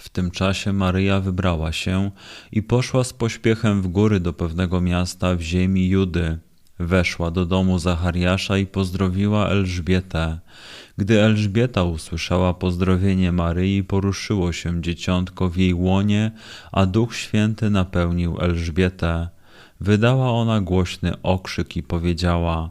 W tym czasie Maryja wybrała się i poszła z pośpiechem w góry do pewnego miasta w ziemi Judy. Weszła do domu Zachariasza i pozdrowiła Elżbietę. Gdy Elżbieta usłyszała pozdrowienie Maryi, poruszyło się dzieciątko w jej łonie, a Duch Święty napełnił Elżbietę. Wydała ona głośny okrzyk i powiedziała: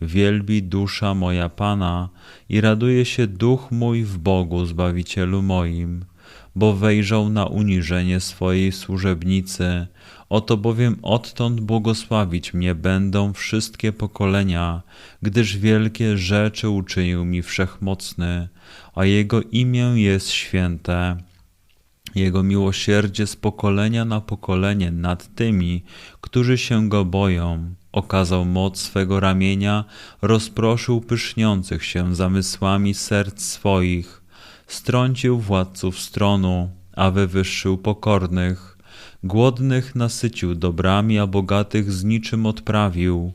Wielbi dusza moja Pana i raduje się duch mój w Bogu Zbawicielu moim, bo wejrzał na uniżenie swojej służebnicy. Oto bowiem odtąd błogosławić mnie będą wszystkie pokolenia, gdyż wielkie rzeczy uczynił mi wszechmocny, a Jego imię jest święte. Jego miłosierdzie z pokolenia na pokolenie nad tymi, którzy się Go boją okazał moc swego ramienia, rozproszył pyszniących się zamysłami serc swoich, strącił władców stronu, a wywyższył pokornych, głodnych nasycił dobrami, a bogatych z niczym odprawił,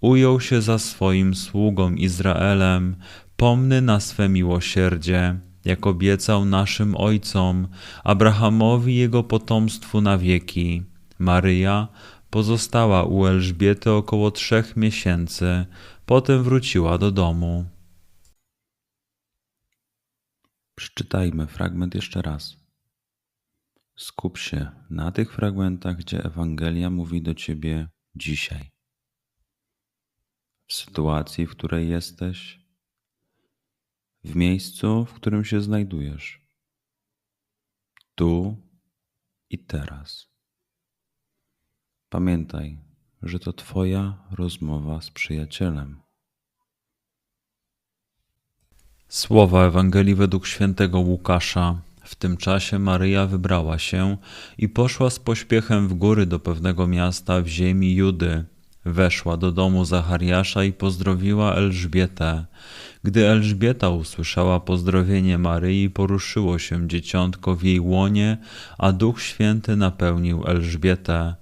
ujął się za swoim sługą Izraelem, pomny na swe miłosierdzie, jak obiecał naszym ojcom, Abrahamowi jego potomstwu na wieki. Maryja, Pozostała u Elżbiety około trzech miesięcy, potem wróciła do domu. Przeczytajmy fragment jeszcze raz. Skup się na tych fragmentach, gdzie Ewangelia mówi do ciebie dzisiaj. W sytuacji, w której jesteś, w miejscu, w którym się znajdujesz, tu i teraz. Pamiętaj, że to Twoja rozmowa z przyjacielem. Słowa Ewangelii według świętego Łukasza. W tym czasie Maryja wybrała się i poszła z pośpiechem w góry do pewnego miasta w ziemi Judy. Weszła do domu Zachariasza i pozdrowiła Elżbietę. Gdy Elżbieta usłyszała pozdrowienie Maryi, poruszyło się dzieciątko w jej łonie, a Duch Święty napełnił Elżbietę.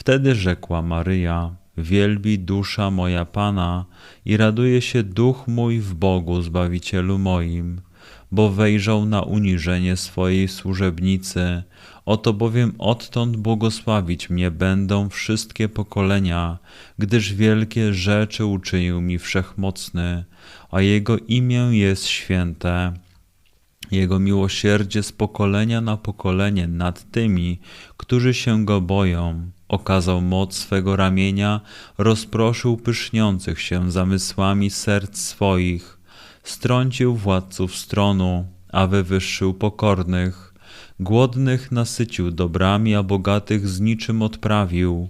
Wtedy rzekła Maryja, wielbi dusza moja Pana i raduje się duch mój w Bogu Zbawicielu moim, bo wejrzał na uniżenie swojej służebnicy. Oto bowiem odtąd błogosławić mnie będą wszystkie pokolenia, gdyż wielkie rzeczy uczynił mi wszechmocny, a Jego imię jest święte. Jego miłosierdzie z pokolenia na pokolenie nad tymi, którzy się Go boją okazał moc swego ramienia, rozproszył pyszniących się zamysłami serc swoich, strącił władców stronu, a wywyższył pokornych, głodnych nasycił dobrami, a bogatych z niczym odprawił,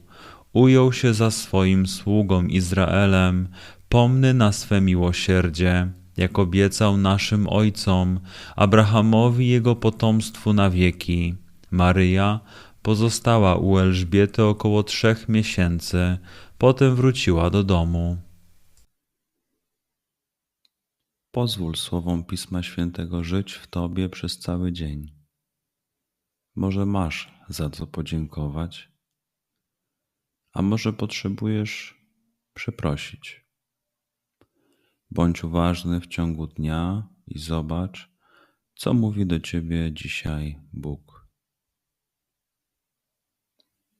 ujął się za swoim sługą Izraelem, Pomny na swe miłosierdzie, jak obiecał naszym ojcom, Abrahamowi jego potomstwu na wieki. Maryja pozostała u Elżbiety około trzech miesięcy, potem wróciła do domu. Pozwól słowom Pisma Świętego żyć w Tobie przez cały dzień. Może masz za co podziękować, a może potrzebujesz przeprosić. Bądź uważny w ciągu dnia i zobacz, co mówi do Ciebie dzisiaj Bóg.